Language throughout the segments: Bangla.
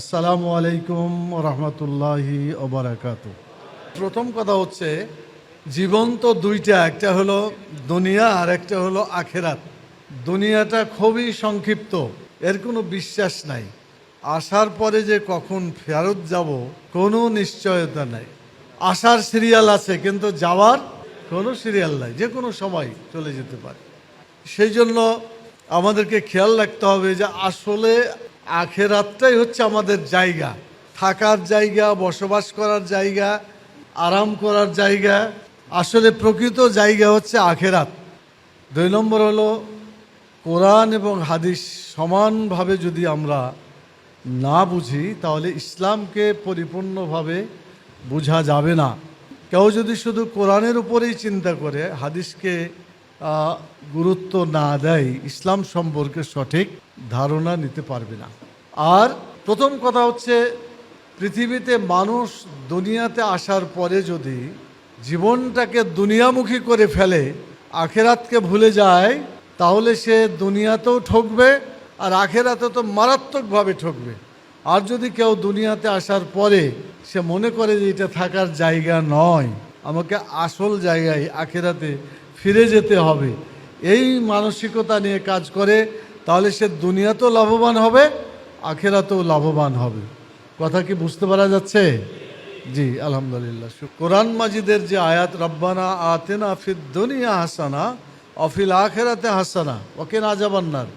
আসসালামু আলাইকুম রহমতুল্লাহি ওবরাকাত প্রথম কথা হচ্ছে জীবন তো দুইটা, একটা হলো দুনিয়া আর একটা হলো আখেরাত। দুনিয়াটা খুবই সংক্ষিপ্ত, এর কোনো বিশ্বাস নাই। আসার পরে যে কখন ফেরত যাব, কোনো নিশ্চয়তা নাই। আসার সিরিয়াল আছে, কিন্তু যাওয়ার কোনো সিরিয়াল নাই, যে কোনো সময় চলে যেতে পারে। সেই জন্য আমাদেরকে খেয়াল রাখতে হবে যে আসলে আখেরাতটাই হচ্ছে আমাদের জায়গা। থাকার জায়গা, বসবাস করার জায়গা, আরাম করার জায়গা। আসলে প্রকৃত জায়গা হচ্ছে আখেরাত। দুই নম্বর হলো, কোরআন এবং হাদিস সমানভাবে যদি আমরা না বুঝি, তাহলে ইসলামকে পরিপূর্ণভাবে বোঝা যাবে না। কেউ যদি শুধু কোরআনের উপরেই চিন্তা করে, হাদিসকে গুরুত্ব না দেয়, ইসলাম সম্পর্কে সঠিক ধারণা নিতে পারবে না। আর প্রথম কথা হচ্ছে, পৃথিবীতে মানুষ দুনিয়াতে আসার পরে যদি জীবনটাকে দুনিয়ামুখী করে ফেলে, আখেরাতকে ভুলে যায়, তাহলে সে দুনিয়াতেও ঠকবে আর আখেরাতে তো মারাত্মকভাবে ঠকবে। আর যদি কেউ দুনিয়াতে আসার পরে সে মনে করে যে এটা থাকার জায়গা নয়, আমাকে আসল জায়গায় আখেরাতে ফিরে যেতে হবে। এই মানসিকতা নিয়ে কাজ করে, তাহলে সে দুনিয়াতেও লাভবান হবে, আখেরাতেও লাভবান হবে। কথা কি বুঝতে পারা যাচ্ছে? জি, আলহামদুলিল্লাহ কোরআন মাজিদের যে আয়াত, রব্বানা আতেনা ফিদ দুনিয়া হাসানা অফিল আখেরাতে হাসানা ওকে না যাবান্নার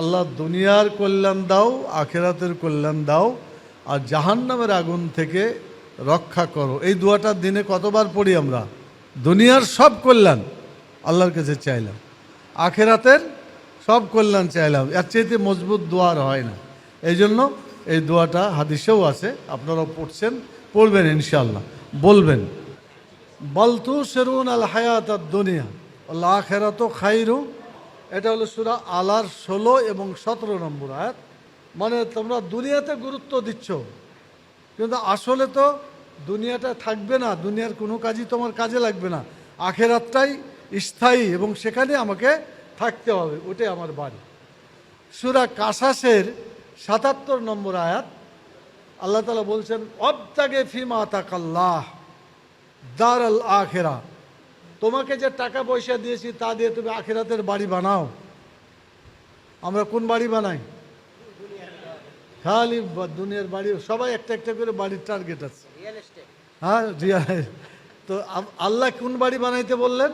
আল্লাহ দুনিয়ার কল্যাণ দাও, আখেরাতের কল্যাণ দাও, আর জাহান্নামের আগুন থেকে রক্ষা করো। এই দুয়াটার দিনে কতবার পড়ি আমরা? দুনিয়ার সব কল্যাণ। আল্লাহর কাছে চাইলাম। আখেরাতের সব কল্যাণ চাইলাম। এর চাইতে মজবুত দোয়ার হয় না। এই জন্য এই দোয়াটা হাদিসেও আছে। আপনারাও পড়ছেন, পড়বেন ইনশাল্লাহ বলবেন বলতু সেরুন আল হায়াত আর দুনিয়া। আল্লাহ আখেরাত খাইরু এটা হলো সুরা আলার ষোলো এবং সতেরো নম্বর আয়াত। মানে তোমরা দুনিয়াতে গুরুত্ব দিচ্ছ। কিন্তু আসলে তো দুনিয়াটা থাকবে না। দুনিয়ার কোনো কাজই তোমার কাজে লাগবে না। আখেরাতটাই স্থায়ী এবং সেখানে আমাকে থাকতে হবে ওটাই আমার বাড়ি। সুরা কাসাসের সাতাত্তর নম্বর আয়াত আল্লাহ তালা বলছেন অবতাগে ফিমা তাকাল্লাহ দার আল আখেরা। তোমাকে যে টাকা পয়সা দিয়েছি তা দিয়ে তুমি আখেরাতের বাড়ি বানাও। আমরা কোন বাড়ি বানাই? খালি দুনিয়ার বাড়ি সবাই একটা একটা করে বাড়ির টার্গেট আছে। হ্যাঁ তো আল্লাহ কোন বাড়ি বানাইতে বললেন?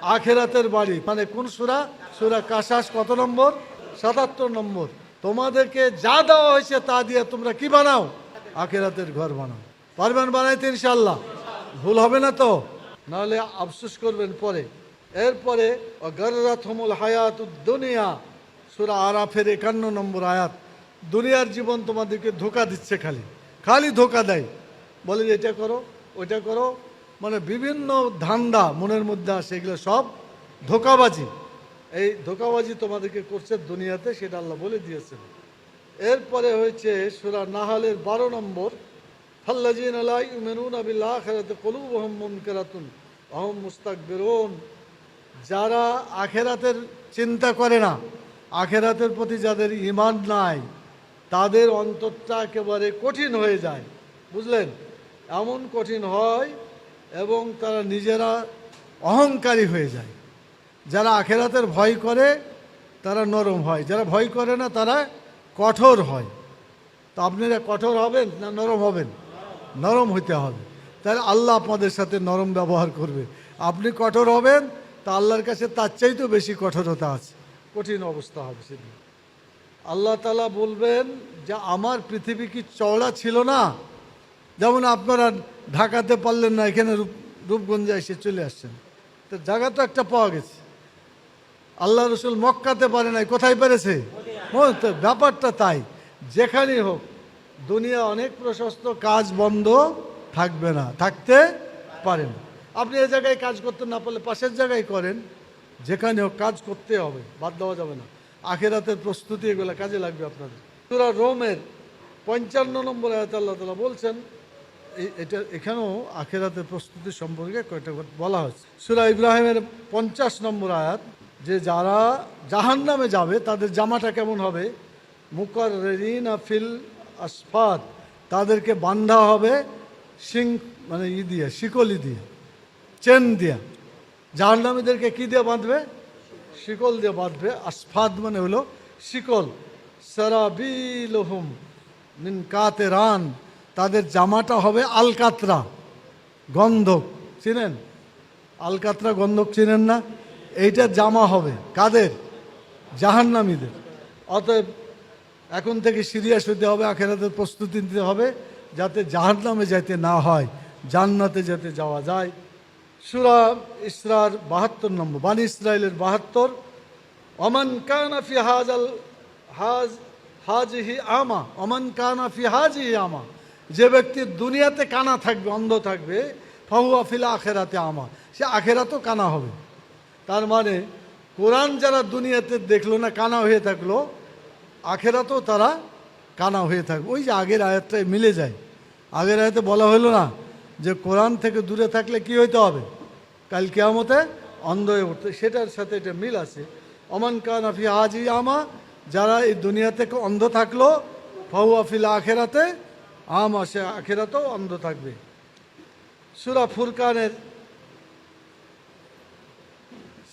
আখেরাতের বাড়ি। মানে কোন সুরা? সুরা কাশাস কত নম্বর? সাতাত্তর নম্বর। তোমাদেরকে যা দেওয়া হয়েছে তা দিয়ে তোমরা কি বানাও? আখেরাতের ঘর বানাও। পারবেন বানাইতে ইনশাল্লাহ ভুল হবে না তো? নাহলে আফসোস করবেন পরে। এরপরে গররাথমুল হায়াত দুনিয়া, সুরা আরাফের একান্ন নম্বর আয়াত। দুনিয়ার জীবন তোমাদেরকে ধোকা দিচ্ছে খালি। খালি ধোকা দেয়। বলে এটা করো, ওইটা করো মানে বিভিন্ন ধান্দা মনের মধ্যে আসে, এগুলো সব ধোকাবাজি। এই ধোকাবাজি তোমাদেরকে করছে দুনিয়াতে, সেটা আল্লাহ বলে দিয়েছেন। এরপরে হয়েছে সুরা নাহালের বারো নম্বর আলাই আহম মুস্তাক যারা আখেরাতের চিন্তা করে না, আখেরাতের প্রতি যাদের ইমান নাই, তাদের অন্তরটা একেবারে কঠিন হয়ে যায়। বুঝলেন? এমন কঠিন হয় এবং তারা নিজেরা অহংকারী হয়ে যায়। যারা আখেরাতের ভয় করে, তারা নরম হয়। যারা ভয় করে না, তারা কঠোর হয়। তো আপনারা কঠোর হবেন না নরম হবেন? নরম হইতে হবে। তাহলে আল্লাহ আপনাদের সাথে নরম ব্যবহার করবে। আপনি কঠোর হবেন, তা আল্লাহর কাছে তার চাইতেও বেশি কঠোরতা আছে। কঠিন অবস্থা হবে সেদিন। আল্লাহ তালা বলবেন যে, আমার পৃথিবী কি চওড়া ছিল না? যেমন আপনারা ঢাকাতে পারলেন না, এখানে রূপ, রূপগঞ্জে এসে চলে আসছেন। তো জায়গা তো একটা পাওয়া গেছে। আল্লাহ রসুল মক্কাতে পারে নাই, কোথায় পেরেছে? ব্যাপারটা তাই, যেখানেই হোক, দুনিয়া অনেক প্রশস্ত, কাজ বন্ধ, থাকবে না, থাকতে পারেন আপনি এ জায়গায় কাজ করতে না পারলে পাশের জায়গায় করেন, যেখানে হোক কাজ করতে হবে, বাদ দেওয়া যাবে না। আখেরাতের প্রস্তুতি এগুলো কাজে লাগবে আপনাদের। রোমের পঞ্চান্ন নম্বর আয়াত আল্লাহ তালা বলছেন এটা এখানেও আখেরাতের প্রস্তুতি সম্পর্কে কয়েকটা বলা হয়েছে। সুরা ইব্রাহিমের পঞ্চাশ নম্বর আয়াত, যে যারা জাহান নামে যাবে, তাদের জামাটা কেমন হবে? মুকার আফিল আসফাদ, তাদেরকে বান্ধা হবে সিং মানে ই দিয়ে, শিকলি দিয়ে, চেন দিয়ে। জাহান্নামীদেরকে কী দিয়ে বাঁধবে? শিকল দিয়ে বাঁধবে। আসফাদ মানে হলো শিকল। সারাবিলহুম মিন কাতে রান তাদের জামাটা হবে আলকাতরা, গন্ধক। চিনেন? আলকাতরা, গন্ধক চিনেন না? এইটা জামা হবে। কাদের? জাহান্নামীদের। অতএব এখন থেকে সিরিয়াস হতে হবে, আখেরাতের প্রস্তুতি নিতে হবে, যাতে জাহান্নামে যাইতে না হয়, জান্নাতে যাতে যাওয়া যায়। সুরা ইসরার বাহাত্তর নম্বর, বানি ইসরায়েলের বাহাত্তর অমান কানা ফি হাজাল, হাজ, হাজহি আমা অমান কানা ফি হাজহি আমা। যে ব্যক্তি দুনিয়াতে কানা থাকবে, অন্ধ থাকবে ফাহু আফিলা আখেরাতে আমা। সে আখেরাতও কানা হবে। তার মানে কোরআন যারা দুনিয়াতে দেখল না কানা হয়ে থাকল, আখেরাতেও তারা কানা হয়ে থাকবে। ওই যে আগের আয়াতটায় মিলে যায়। আগের আয়াতে বলা হলো না যে, কোরআন থেকে দূরে থাকলে কি হইতে হবে? কাল কেয়ামতে অন্ধ হয়ে উঠতে সেটার সাথে এটা মিল আছে। অমান কানাফি আজি আমা, যারা এই দুনিয়া থেকে অন্ধ থাকল ফাহু আফিল আখেরাতে আমা সে আখেরাতেও অন্ধ থাকবে। সুরা ফুরকানের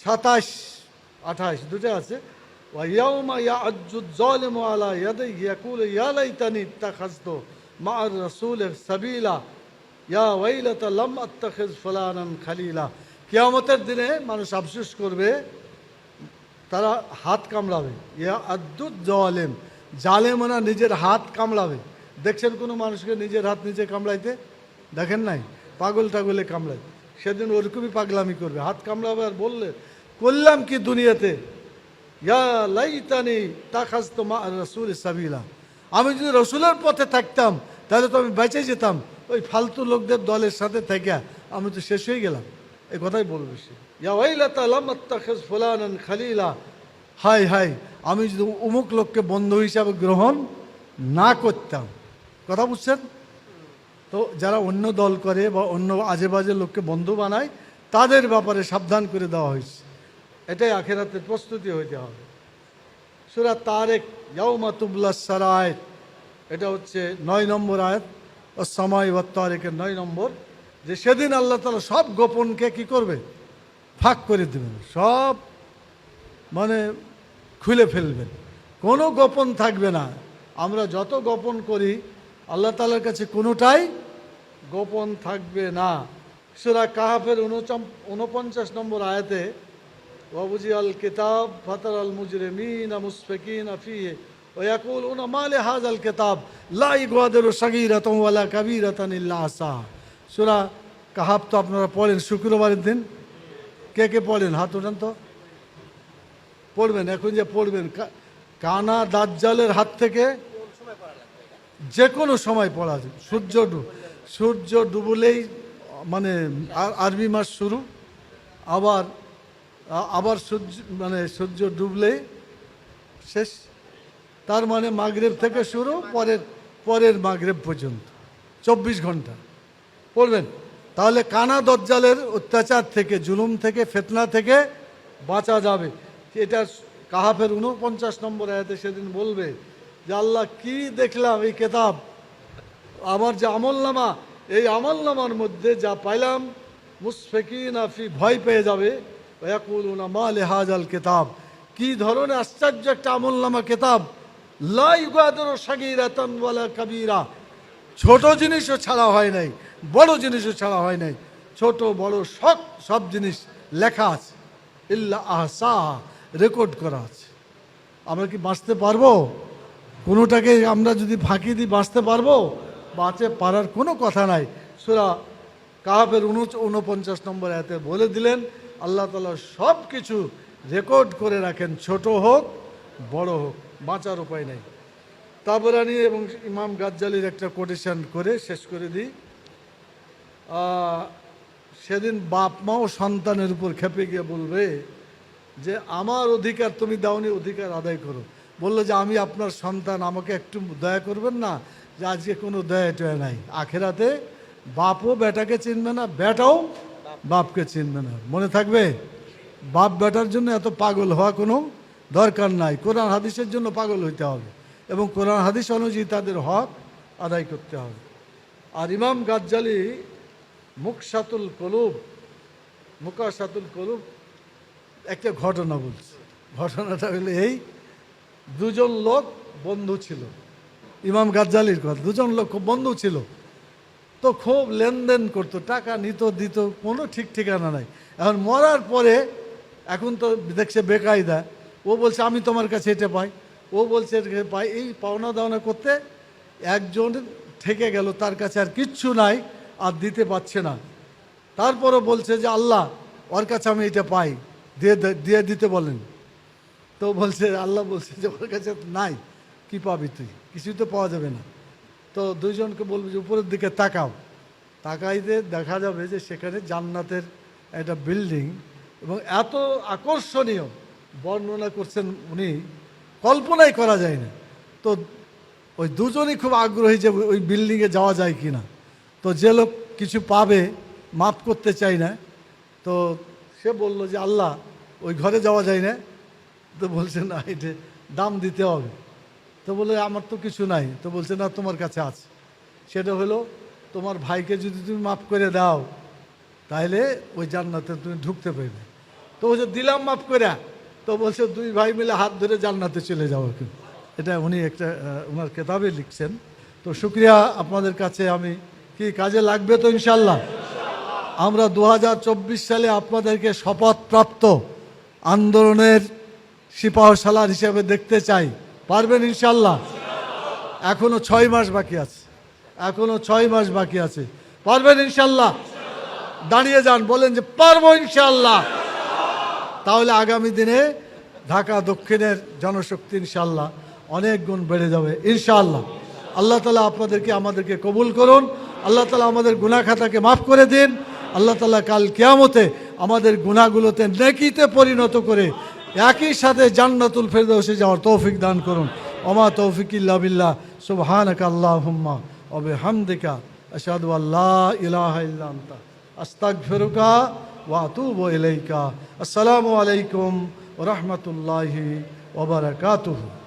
সাতাশ, আঠাশ, দুটা আছে। ওয়াইয়াউমা ইয়া আজ্জুদ জলেম আলা ইয়াদে ইয়াকুল ইয়ালাইতানি মা রসুল সাবিলা। ইয়া ওয়াইলাতা লম আত্তাখিজ ফলানান খালিলা। কিয়ামতের দিনে মানুষ আফসোস করবে, তারা হাত কামড়াবে। ইয়া আদ্দুদ জলেম জালেমনা নিজের হাত কামড়াবে। দেখছেন কোনো মানুষকে নিজের হাত নিজে কামড়াইতে? দেখেন নাই? পাগল টাগলে কামড়ায়। সেদিন ওরকমই পাগলামি করবে। হাত কামড়াবে আর বললে, করলাম কি দুনিয়াতে? ইয়া লাইতানি তাখাস্ত মা রসুল সাবিলা। আমি যদি রসুলের পথে থাকতাম, তাহলে তো আমি বেঁচে যেতাম। ওই ফালতু লোকদের দলের সাথে থেকে আমি তো শেষ হয়ে গেলাম। এই কথাই বলবে সে। ইয়া ওয়াইলাতা লাম আত্তাখিজ ফুলানান খালিলা। হাই হাই আমি যদি অমুক লোককে বন্ধু হিসাবে গ্রহণ না করতাম কথা বুঝছেন? তো যারা অন্য দল করে বা অন্য আজে বাজে লোককে বন্ধু বানায়, তাদের ব্যাপারে সাবধান করে দেওয়া হয়েছে। এটাই আখেরাতের প্রস্তুতি হইতে হবে। সুরা তারেক, ইয়াউমা তুবলা সারায় এটা হচ্ছে নয় নম্বর আয়াত। ও সময় বা তারেকের নয় নম্বর, যে সেদিন আল্লাহ তালা সব গোপনকে কি করবে? ফাঁক করে দেবেন। সব মানে খুলে ফেলবেন। কোনো গোপন থাকবে না। আমরা যত গোপন করি আল্লাহ তালার কাছে কোনোটাই গোপন থাকবে না। সুরা কাহাফের উনচম উনপঞ্চাশ নম্বর আয়াতে ওয়াবুজি আল কিতাব ফাতার আল মুজরেমিন মুসফিন আফিহে ওয়াকুল উন মালে হাজ আল কিতাব লাই গোয়াদের সাগির ওয়ালা কাবির আসা সুরা কাহাব তো আপনারা পড়েন, শুক্রবারের দিন। কে কে পড়েন? হাত উঠান তো। পড়বেন, এখন যে পড়বেন কানা দাজ্জালের হাত থেকে যে কোনো সময় পড়া যায়। সূর্য ডুব সূর্য ডুবলেই মানে আরবি মাস শুরু, আবার আবার সূর্য মানে সূর্য ডুবলে শেষ। তার মানে মাগরেব থেকে শুরু, পরের পরের মাগরেব পর্যন্ত। চব্বিশ ঘণ্টা। পড়বেন তাহলে কানা দজ্জালের অত্যাচার থেকে, জুলুম থেকে, ফেতনা থেকে বাঁচা যাবে। এটা কাহাফের উনপঞ্চাশ নম্বর আয়াতে সেদিন বলবে যে আল্লাহ কি দেখলাম এই কেতাব? আমার যে আমলনামা, এই আমলনামার মধ্যে যা পাইলাম মুসফেকিন আফি ভয় পেয়ে যাবে। মা লেহাজাল কেতাব। কি ধরনের আশ্চর্য একটা আমলনামা কেতাব। লা ইউগাদিরু সাগীরাতান ওয়ালা কাবীরা। ছোট জিনিসও ছাড়া হয় নাই, বড় জিনিসও ছাড়া হয় নাই। ছোট, বড়, সব সব জিনিস লেখা আছে। ইল্লা আহসা রেকর্ড করা আছে। আমরা কি বাঁচতে পারব? কোনোটাকে আমরা যদি ফাঁকি দিই বাঁচতে পারব, বাঁচে পারার কোনো কথা নাই। সুরা কাহাবের উনপঞ্চাশ নম্বর এতে বলে দিলেন, আল্লাহ তালা সব কিছু রেকর্ড করে রাখেন, ছোট হোক, বড় হোক, বাঁচার উপায় নাই। তাবরানি এবং ইমাম গাজ্জালির একটা কোটেশন করে শেষ করে দিই। সেদিন বাপ মাও সন্তানের উপর খেপে গিয়ে বলবে যে, আমার অধিকার তুমি দাওনি, অধিকার আদায় করো। বলল যে, আমি আপনার সন্তান, আমাকে একটু দয়া করবেন না, যে আজকে কোনো দয়া টয়া নাই। আখেরাতে বাপও বেটাকে চিনবে না, বেটাও বাপকে চিনবে না। মনে থাকবে, বাপ বেটার জন্য এত পাগল হওয়া কোনো দরকার নাই। কোরআন হাদিসের জন্য পাগল হইতে হবে এবং কোরআন হাদিস অনুযায়ী তাদের হক আদায় করতে হবে। আর ইমাম গাজ্জালি, মুকসাতুল কলুব, মুকাসাতুল কলুব, একটা ঘটনা বলছে। ঘটনাটা হলো এই দুজন লোক বন্ধু ছিল। ইমাম গাজ্জালির কথা দুজন লোক খুব বন্ধু ছিল। তো খুব লেনদেন করতো, টাকা নিত, দিত, কোনো ঠিক ঠিকানা নাই। এখন মরার পরে, এখন তো দেখছে বেকায়দা। ও বলছে, আমি তোমার কাছে এটা পাই। ও বলছে এটা পাই এই পাওনা দাওনা করতে একজন থেকে গেল, তার কাছে আর কিচ্ছু নাই, আর দিতে পারছে না। তারপরে বলছে যে, আল্লাহ, ওর কাছে আমি এটা পাই। দিয়ে দিয়ে দিতে বলেন। তো বলছে, আল্লাহ বলছে যে ওর কাছে নাই, কি পাবি তুই? কিছুই তো পাওয়া যাবে না। তো দুইজনকে বলবে যে উপরের দিকে তাকাও। তাকাইতে দেখা যাবে যে সেখানে জান্নাতের একটা বিল্ডিং এবং এত আকর্ষণীয় বর্ণনা করছেন উনি, কল্পনাই করা যায় না। তো ওই দুজনই খুব আগ্রহী যে ওই বিল্ডিংয়ে যাওয়া যায় কি না তো যে লোক কিছু পাবে, মাফ করতে চাই না। তো সে বলল যে, আল্লাহ, ওই ঘরে যাওয়া যায় না। তো বলছে, না, এটা দাম দিতে হবে। তো বলে, আমার তো কিছু নাই। তো বলছে, না, তোমার কাছে আছে। সেটা হলো, তোমার ভাইকে যদি তুমি মাফ করে দাও, তাহলে ওই জান্নাতে তুমি ঢুকতে পারবে। তো বলছে, দিলাম মাফ করে। তো বলছে, দুই ভাই মিলে হাত ধরে জান্নাতে চলে যাও কি এটা উনি একটা ওনার কেতাবে লিখছেন। তো শুক্রিয়া আপনাদের কাছে, আমি কি কাজে লাগবে তো ইনশাল্লাহ আমরা দু হাজার চব্বিশ সালে আপনাদেরকে শপথপ্রাপ্ত আন্দোলনের সিপাহসালার হিসেবে দেখতে চাই। পারবেন ইনশাল্লাহ? এখনও ছয় মাস বাকি আছে। এখনও ছয় মাস বাকি আছে। পারবেন ইনশাল্লাহ? দাঁড়িয়ে যান, বলেন যে পারব ইনশাল্লাহ। তাহলে আগামী দিনে ঢাকা দক্ষিণের জনশক্তি ইনশাল্লাহ অনেক গুণ বেড়ে যাবে, ইনশাল্লাহ। আল্লাহ তালা আপনাদেরকে, আমাদেরকে কবুল করুন। আল্লাহ তালা আমাদের গুনাহ খাতাকে মাফ করে দিন। আল্লাহ তালা কাল কেয়ামতে আমাদের গুণাগুলোতে নেকিতে পরিণত করে একই সাথে জান্নাতুল ফেরদৌসে যাওয়ার তৌফিক দান করুন। অমা তৌফিক ইল্লা বিল্লাহ। সুবহানাকা আল্লাহুম্মা ওয়া বিহামদিকা। আশহাদু আল্লাহ ইলাহা ইল্লা আনতা। আস্তাগফিরুকা ওয়া আতুবু ইলাইকা। আসসালামু আলাইকুম ওয়া রাহমাতুল্লাহি ওয়া বারাকাতুহু।